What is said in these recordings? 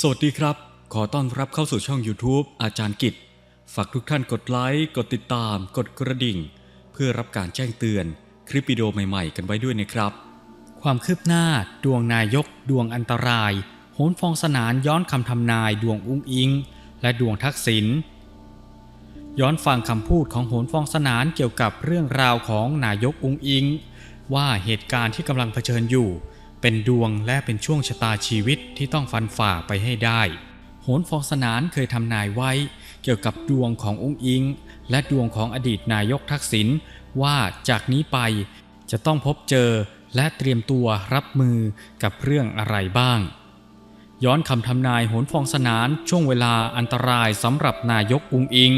สวัสดีครับ ขอต้อนรับเข้าสู่ช่อง YouTube อาจารย์กิจ ฝากทุกท่านกดไลค์ กดติดตาม กดกระดิ่ง เพื่อรับการแจ้งเตือนคลิปวิดีโอใหม่ๆ กันไว้ด้วยนะครับ ความคืบหน้า ดวงนายก ดวงอันตราย โหนฟองสนานย้อนคำทำนายดวงอุ้งอิง และดวงทักษิณ ย้อนฟังคำพูดของโหนฟองสนานเกี่ยวกับเรื่องราวของนายกอุ้งอิง ว่าเหตุการณ์ที่กำลังเผชิญอยู่ เป็นดวงและเป็นช่วงชะตาชีวิตที่ต้องฟันฝ่าไปให้ได้ โหนฟองสนานเคยทำนายไว้ เกี่ยวกับดวงของอุ้งอิง และดวงของอดีตนายกทักษิณว่าจากนี้ไปจะต้องพบเจอและเตรียมตัวรับมือกับเรื่องอะไรบ้าง ย้อนคำทำนายโหนฟองสนานช่วงเวลาอันตรายสำหรับนายกอุงอิง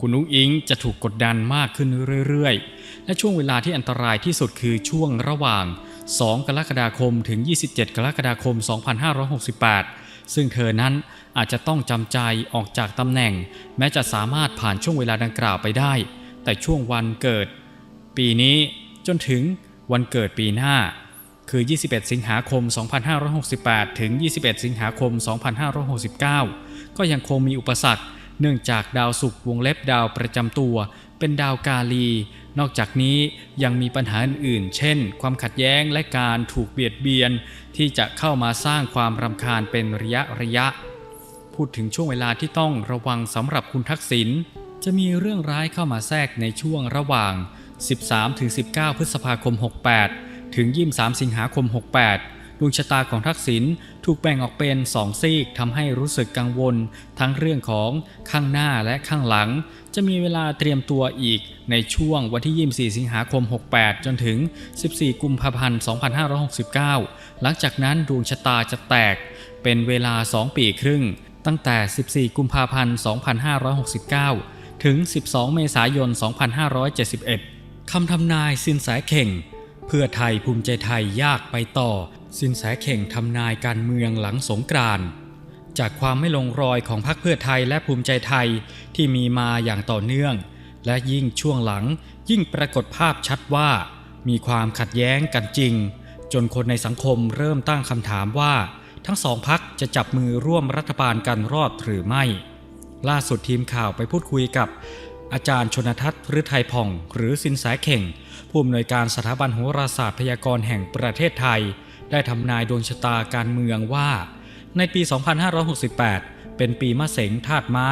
คุณอุ้งอิงจะถูกกดดันมากขึ้นเรื่อยๆ และช่วงเวลาที่อันตรายที่สุดคือช่วงระหว่าง 2 กรกฎาคมถึง 27 กรกฎาคม 2568 ซึ่งเธอนั้นอาจจะต้องจำใจออกจากตำแหน่ง แม้จะสามารถผ่านช่วงเวลาดังกล่าวไปได้ แต่ช่วงวันเกิด ปีนี้จนถึงวันเกิดปีหน้า คือ 21 สิงหาคม 2568 ถึง 21 สิงหาคม 2569 ก็ยังคงมีอุปสรรค เนื่องจากดาวศุกร์วงเล็บดาวประจำตัว เป็นดาวกาลี นอกจากนี้ยังมีปัญหาอื่น เช่น ความขัดแย้งและการถูกเบียดเบียน ที่จะเข้ามาสร้างความรำคาญเป็นระยะระยะ พูดถึงช่วงเวลาที่ต้องระวังสำหรับคุณทักษิณจะมีเรื่องร้ายเข้ามาแทรกในช่วงระหว่าง 13-19 พฤษภาคม 68 ถึง 23 สิงหาคม 68 ดวงชะตาของทักษิณถูกแบ่งออกเป็น2ซีกทำให้รู้สึกกังวล ทั้งเรื่องของข้างหน้าและข้างหลัง จะมีเวลาเตรียมตัวอีกในช่วงวันที่ 24 สิงหาคม 68 จนถึง 14 กุมภาพันธ์ 2569 หลังจากนั้นดวงชะตาจะแตกเป็นเวลา 2 ปีครึ่ง ตั้งแต่ 14 กุมภาพันธ์ 2569 ถึง 12 เมษายน 2571 คำทำนายสินแสเข่ง เพื่อไทยภูมิใจไทยยากไปต่อ สินแสเข่งทำนายการเมืองหลังสงกรานต์ จากความไม่ลงรอยของพรรคเพื่อไทยและภูมิใจไทยที่มีมาอย่างต่อเนื่อง และยิ่งช่วงหลังยิ่งปรากฏภาพชัดว่า มีความขัดแย้งกันจริง จนคนในสังคมเริ่มตั้งคำถามว่า ทั้งสองพักจะจับมือร่วมรัฐบาลกันรอดหรือไม่ ล่าสุดทีมข่าวไปพูดคุยกับ อาจารย์ชนทัศน์หรือไทยผ่อง หรือสินแสเข่ง ผู้อำนวยการสถาบันโหราศาสตร์พยากรณ์แห่งประเทศไทย ได้ทำนายดวงชะตาการเมืองว่า ในปี 2568 เป็นปีมะเสงธาตุไม้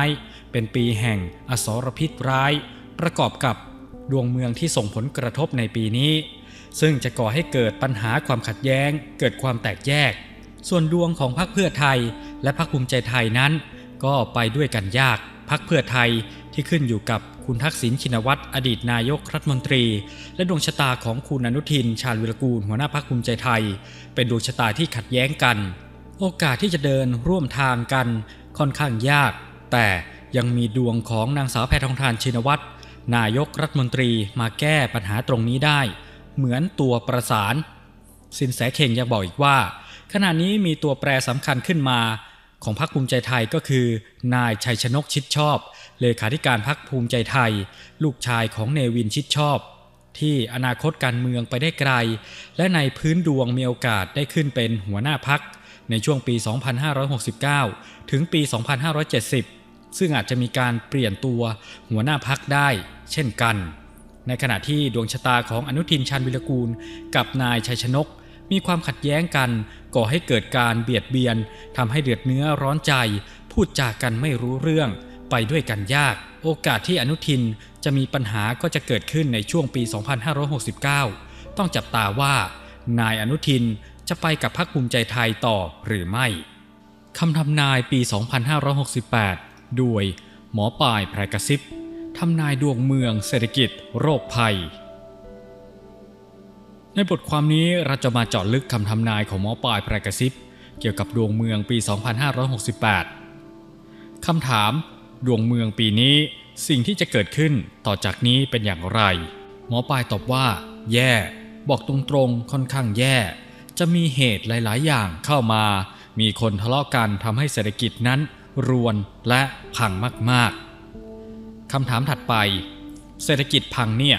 เป็นปีแห่งอสรพิษร้าย ประกอบกับดวงเมืองที่ส่งผลกระทบในปีนี้ ซึ่งจะก่อให้เกิดปัญหาความขัดแย้ง เกิดความแตกแยก ส่วนดวงของพรรคเพื่อไทย และพรรคภูมิใจไทยนั้น ก็ไปด้วยกันยากพรรคเพื่อไทยที่ขึ้นอยู่กับคุณทักษิณชินวัตรอดีตนายกรัฐมนตรี และดวงชะตาของคุณอนุทิน ชาญวิรกูลหัวหน้าพรรคภูมิใจไทย เป็นดวงชะตาที่ขัดแย้งกัน โอกาสที่จะเดินร่วมทางกันค่อนข้างยาก แต่ยังมีดวงของนางสาวแพทองทานชินวัตรนายกรัฐมนตรีมาแก้ปัญหาตรงนี้ได้ เหมือนตัวประสาน สินแสเข่งยังบอกอีกว่า ขณะนี้มีตัวแปรสำคัญขึ้นมาของพรรคภูมิใจไทยก็คือ นายชัยชนกชิดชอบ เลขาธิการพรรคภูมิใจไทย ลูกชายของเนวินชิดชอบ ที่อนาคตการเมืองไปได้ไกล และในพื้นดวงมีโอกาสได้ขึ้นเป็นหัวหน้าพัก ในช่วงปี 2569 ถึงปี 2570 ซึ่งอาจจะมีการเปลี่ยนตัวหัวหน้าพักได้เช่นกัน ในขณะที่ดวงชะตาของอนุทินชาญวิรกูล กับนายชัยชนก มีความขัดแย้งกันก่อให้เกิดการเบียดเบียนทำให้เดือดเนื้อร้อนใจ พูดจากันไม่รู้เรื่องไปด้วยกันยาก โอกาสที่อนุทินจะมีปัญหาก็จะเกิดขึ้นในช่วงปี 2569 ต้องจับตาว่านายอนุทิน จะไปกับพรรคภูมิใจไทยต่อหรือไม่คำทำนายปี 2568ด้วยหมอปลายแพรกระซิบทำนายดวงเมืองเศรษฐกิจ โรคภัย ในบทความนี้เราจะมาเจาะลึกคำทำนายของหมอปลายแพรกระซิบเกี่ยวกับดวงเมืองปี 2568 คำถาม ดวงเมืองปีนี้สิ่งที่จะเกิดขึ้นต่อจากนี้เป็นอย่างไร หมอปลายตอบว่า แย่ บอกตรงๆ ค่อนข้างแย่ จะมีเหตุหลาย ๆ อย่างเข้ามา มีคนทะเลาะกันทำให้เศรษฐกิจนั้นรวนและพังมาก ๆคำถามถัดไป เศรษฐกิจพังเนี่ย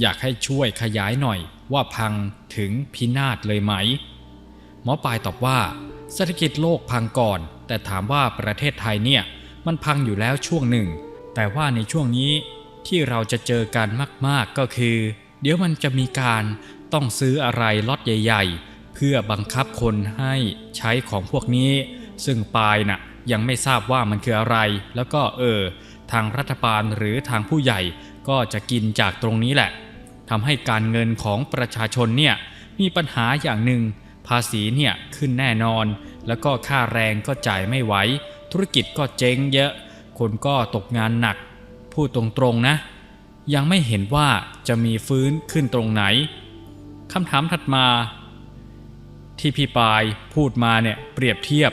อยากให้ช่วยขยายหน่อยว่าพังถึงพินาศเลยไหม หมอปลายตอบว่า เศรษฐกิจโลกพังก่อน แต่ถามว่าประเทศไทยเนี่ยมันพังอยู่แล้วช่วงหนึ่ง แต่ว่าในช่วงนี้ที่เราจะเจอกันมาก ๆ ก็คือ เดี๋ยวมันจะมีการต้องซื้ออะไรล็อตใหญ่ ๆ พื่อบังคับคนให้ใช้ของพวกนี้ ซึ่งปายน่ะยังไม่ทราบว่ามันคืออะไร แล้วก็เออ ทางรัฐบาลหรือทางผู้ใหญ่ก็จะกินจากตรงนี้แหละทำให้การเงินของประชาชนเนี่ยมีปัญหาอย่างหนึ่ง ภาษีเนี่ยขึ้นแน่นอน แล้วก็ค่าแรงก็จ่ายไม่ไหว ธุรกิจก็เจ๊งเยอะ คนก็ตกงานหนัก พูดตรงๆนะ ยังไม่เห็นว่าจะมีฟื้นขึ้นตรงไหนคำถามถัดมา ที่พี่ปายพูดมาเนี่ยเปรียบเทียบ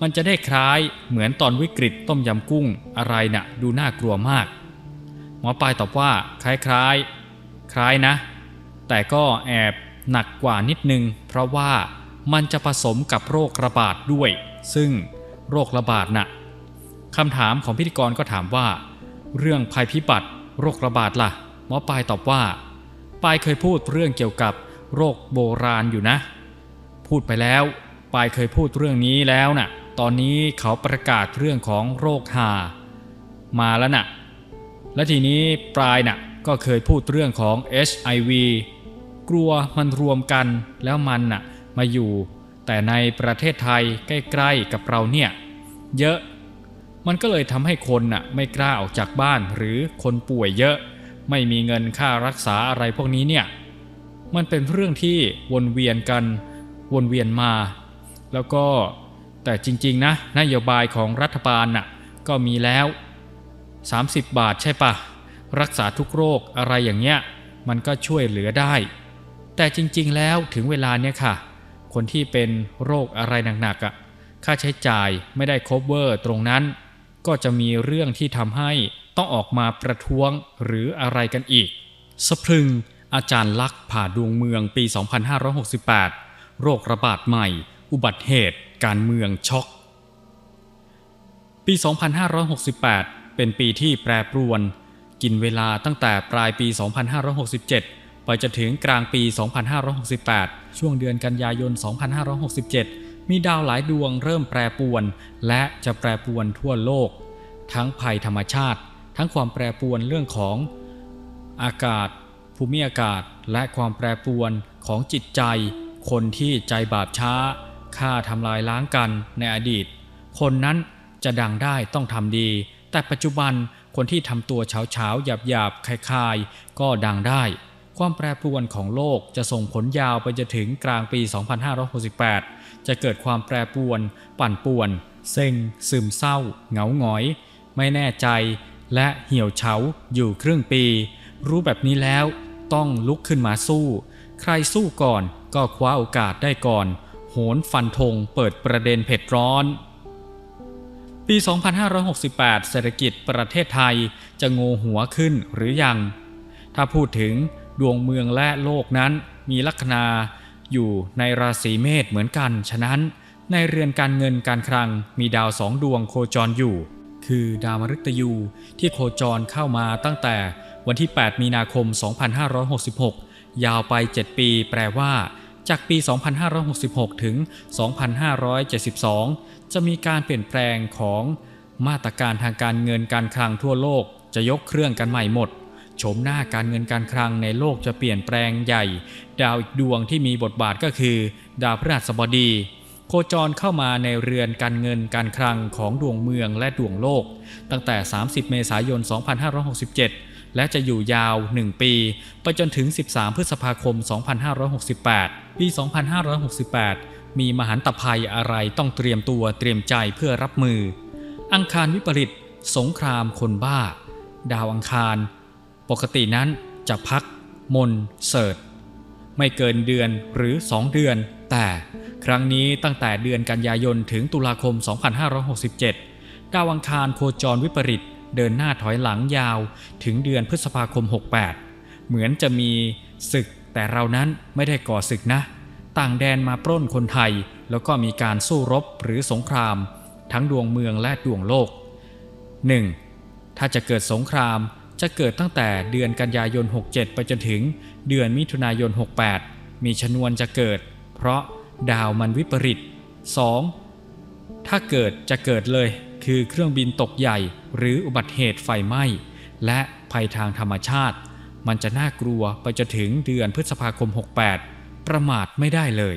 มันจะได้คล้ายเหมือนตอนวิกฤตต้มยำกุ้งอะไรนะ่ะดูน่ากลัวมาก หมอปลายตอบว่าคล้ายๆ คล้ายนะ แต่ก็แอบหนักกว่านิดนึง เพราะว่ามันจะผสมกับโรคระบาดด้วย ซึ่งโรคระบาดน่ะคำถามของพิธีกรก็ถามว่า เรื่องภัยพิบัติ โรคระบาดล่ะ หมอปลายตอบว่าปายเคยพูดเรื่องเกี่ยวกับโรคโบราณอยู่นะ พูดไปแล้วปายเคยพูดเรื่องนี้แล้วน่ะ ตอนนี้เขาประกาศเรื่องของโรคหา มาแล้วน่ะ และทีนี้ปลายน่ะก็เคยพูดเรื่องของ HIV กลัวมันรวมกันแล้วมันน่ะมาอยู่ แต่ในประเทศไทยใกล้ๆกับเราเนี่ย เยอะ มันก็เลยทำให้คนน่ะไม่กล้าออกจากบ้านหรือคนป่วยเยอะ ไม่มีเงินค่ารักษาอะไรพวกนี้เนี่ย มันเป็นเรื่องที่วนเวียนกัน วนเวียนมา แล้วก็แต่จริงๆนะนโยบายของรัฐบาลน่ะก็มีแล้ว 30 บาทใช่ปะรักษาทุกโรคอะไรอย่างเงี้ยมันก็ช่วยเหลือได้ แต่จริงๆแล้วถึงเวลาเนี้ยค่ะ คนที่เป็นโรคอะไรหนักๆอะ่ะค่าใช้จ่ายไม่ได้ cover ตรงนั้น ก็จะมีเรื่องที่ทำให้ต้องออกมาประท้วงหรืออะไรกันอีก สะพรึงอาจารย์ลักษ์ผ่าดวงเมืองปี 2568 โรคระบาดใหม่ อุบัติเหตุ การเมืองช็อก ปี 2568 เป็นปีที่แปรปรวน กินเวลาตั้งแต่ปลายปี 2567 ไปจนถึงกลางปี 2568 ช่วงเดือนกันยายน 2567 มีดาวหลายดวงเริ่มแปรปรวน และจะแปรปรวนทั่วโลก ทั้งภัยธรรมชาติ ทั้งความแปรปรวนเรื่องของอากาศ ภูมิอากาศ และความแปรปรวนของจิตใจ คนที่ใจบาปช้าฆ่าทำลายล้างกันในอดีต คนนั้นจะดังได้ต้องทำดี แต่ปัจจุบันคนที่ทำตัวเฉาเฉาหยาบหยาบคลายๆ ก็ดังได้ ความแปรปรวนของโลกจะส่งผลยาวไปจนถึงกลางปี 2568 จะเกิดความแปรปรวน ปั่นป่วน เซ็ง ซึมเศร้า เหงาหงอย ไม่แน่ใจ และเหี่ยวเฉาอยู่ครึ่งปี รู้แบบนี้แล้วต้องลุกขึ้นมาสู้ ใครสู้ก่อน ก็คว้าโอกาสได้ก่อน โหนฟันธงเปิดประเด็นเผ็ดร้อน ปี 2568 เศรษฐกิจประเทศไทยจะโงหัวขึ้นหรือยัง ถ้าพูดถึงดวงเมืองและโลกนั้นมีลัคนาอยู่ในราศีเมษเหมือนกัน ฉะนั้นในเรือนการเงินการคลังมีดาวสองดวงโคจรอยู่ คือดาวมฤตยูที่โคจรเข้ามาตั้งแต่วันที่ 8 มีนาคม 2566 ยาวไป 7 ปี แปลว่า จากปี 2566 ถึง 2572 จะมีการเปลี่ยนแปลงของมาตรการทางการเงินการคลังทั่วโลกจะยกเครื่องกันใหม่หมดโฉมหน้าการเงินการคลังในโลกจะเปลี่ยนแปลงใหญ่ ดาวอีกดวงที่มีบทบาทก็คือ ดาวพฤหัสบดี โคจรเข้ามาในเรือนการเงินการคลังของดวงเมืองและดวงโลก ตั้งแต่ 30 เมษายน 2567 และจะอยู่ยาว 1 ปี ไปจนถึง 13 พฤษภาคม 2568 ปี 2568 มีมหันตภัยอะไรต้องเตรียมตัวเตรียมใจเพื่อรับมือ อังคารวิปริต สงครามคนบ้า ดาวอังคาร ปกตินั้นจะพัก มนเสิร์ตไม่เกินเดือนหรือ 2 เดือน แต่ครั้งนี้ตั้งแต่เดือนกันยายนถึงตุลาคม 2567 ดาวอังคารโคจรวิปริต เดินหน้าถอยหลังยาวถึงเดือนพฤษภาคม 68 เหมือนจะมีศึกแต่เรานั้นไม่ได้ก่อศึกนะ ต่างแดนมาปล้นคนไทย แล้วก็มีการสู้รบหรือสงคราม ทั้งดวงเมืองและดวงโลก 1. ถ้าจะเกิดสงครามจะเกิดตั้งแต่เดือนกันยายน 67 ไปจนถึงเดือนมิถุนายน 68 มีชนวนจะเกิด เพราะดาวมันวิปริต 2. ถ้าเกิดจะเกิดเลย คือเครื่องบินตกใหญ่ หรืออุบัติเหตุไฟไหม้ และภัยทางธรรมชาติ มันจะน่ากลัวไปจนถึงเดือนพฤษภาคม 68 ประมาทไม่ได้เลย